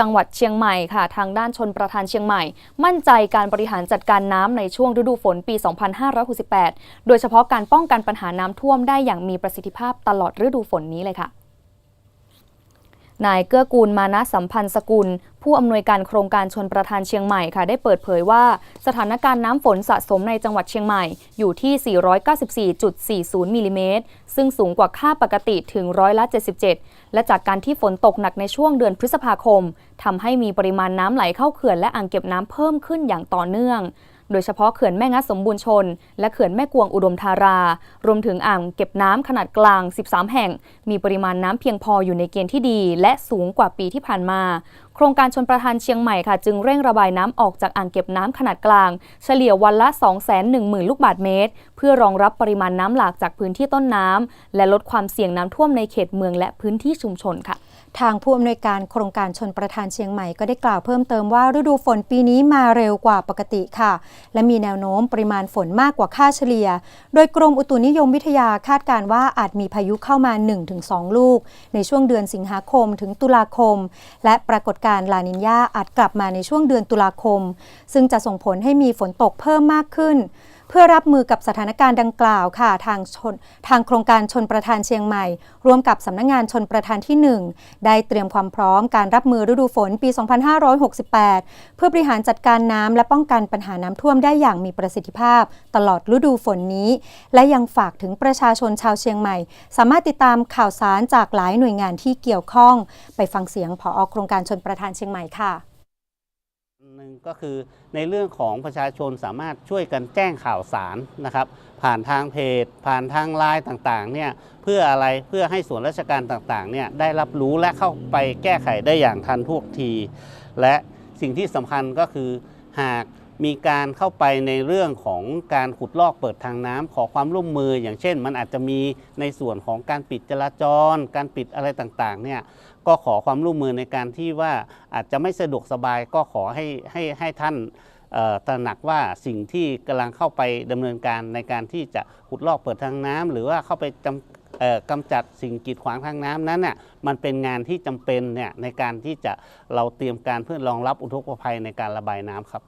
จังหวัดเชียงใหม่ค่ะ ทางด้านชนประธานเชียงใหม่ มั่นใจการบริหารจัดการน้ำในช่วงฤดูฝนปี 2568 โดยเฉพาะการป้องกันปัญหาน้ำท่วมได้อย่างมีประสิทธิภาพตลอดฤดูฝนนี้เลยค่ะ นายเกื้อกูลมานะสัมพันธ์สกุล ผู้อำนวยการโครงการชนประทานเชียงใหม่ค่ะได้เปิดเผยว่า สถานการณ์น้ำฝนสะสมในจังหวัดเชียงใหม่อยู่ที่ 494.40มิลลิเมตรซึ่งสูงกว่าค่าปกติถึงร้อยละ 77 และจากการที่ฝนตกหนักในช่วงเดือนพฤษภาคมทำให้มีปริมาณน้ำไหลเข้าเขื่อนและอ่างเก็บน้ำเพิ่มขึ้นอย่างต่อเนื่อง โดยเฉพาะเขื่อนแม่งัดสมบูรณ์ชน และเขื่อนแม่กวงอุดมธารา รวมถึงอ่างเก็บน้ำขนาดกลาง 13 แห่ง มีปริมาณน้ำเพียงพออยู่ในเกณฑ์ที่ดี และสูงกว่าปีที่ผ่านมา โครงการชนประทานเชียงใหม่ค่ะ จึงเร่งระบายน้ำออกจากอ่างเก็บน้ำขนาดกลาง เฉลี่ยวันละ 210,000 ลูกบาศก์เมตร เพื่อรองรับปริมาณน้ำหลากจากพื้นที่ต้นน้ำและลดความเสี่ยงน้ำท่วมในเขตเมืองและพื้นที่ชุมชนค่ะ ทางผู้อำนวยการโครงการชนประทานเชียงใหม่ก็ได้กล่าวเพิ่มเติมว่าฤดูฝนปีนี้มาเร็วกว่าปกติค่ะ และมีแนวโน้มปริมาณฝนมากกว่าค่าเฉลี่ย โดยกรมอุตุนิยมวิทยาคาดการว่าอาจมีพายุเข้ามา 1-2 ลูก ในช่วงเดือนสิงหาคมถึงตุลาคม และปรากฏการณ์ลานินยาอาจกลับมาในช่วงเดือนตุลาคม ซึ่งจะส่งผลให้มีฝนตกเพิ่มมากขึ้น พื่อรับมือกับสถานการณ์ดังกล่าวค่ะทางชนทางโครงการชนประทานเชียงใหม่ ร่วมกับสำนักงงานชนประทานที่ 1 ได้เตรียมความพร้อมการรับมือฤดูฝนปี 2568 เพื่อบริหารจัดการน้ำและป้องกันปัญหาน้ำท่วมได้อย่างมีประสิทธิภาพ ตลอดฤดูฝนนี้ และยังฝากถึงประชาชนชาวเชียงใหม่ สามารถติดตามข่าวสารจากหลายหน่วยงานที่เกี่ยวข้อง ไปฟังเสียงผอโครงการชนประทานเชียงใหม่ค่ะ หนึ่งก็คือในเรื่องของประชาชนสามารถช่วยกันแจ้งข่าวสารนะครับ ผ่านทางเพจ ผ่านทางไลน์ต่างๆเนี่ยเพื่ออะไรเพื่อให้ส่วนราชการต่างๆเนี่ยได้รับรู้และเข้าไปแก้ไขได้อย่างทันท่วงที และสิ่งที่สำคัญก็คือหาก มีการเข้าไปในเรื่องของการขุดลอกเปิดทางน้ำขอความร่วมมือ อย่างเช่น มันอาจจะมีในส่วนของการปิดจราจร การปิดอะไรต่างๆเนี่ยก็ขอความร่วมมือในการที่ว่าอาจจะไม่สะดวกสบายก็ขอให้ให้ให้ท่านตระหนักว่าสิ่งที่กำลังเข้าไปดำเนินการในการที่จะขุดลอกเปิดทางน้ำหรือว่าเข้าไปจำกำจัดสิ่งกีดขวางทางน้ำนั้นน่ะมันเป็นงานที่จำเป็นเนี่ยในการที่จะเราเตรียมการเพื่อรองรับอุทกภัยในการระบายน้ำครับ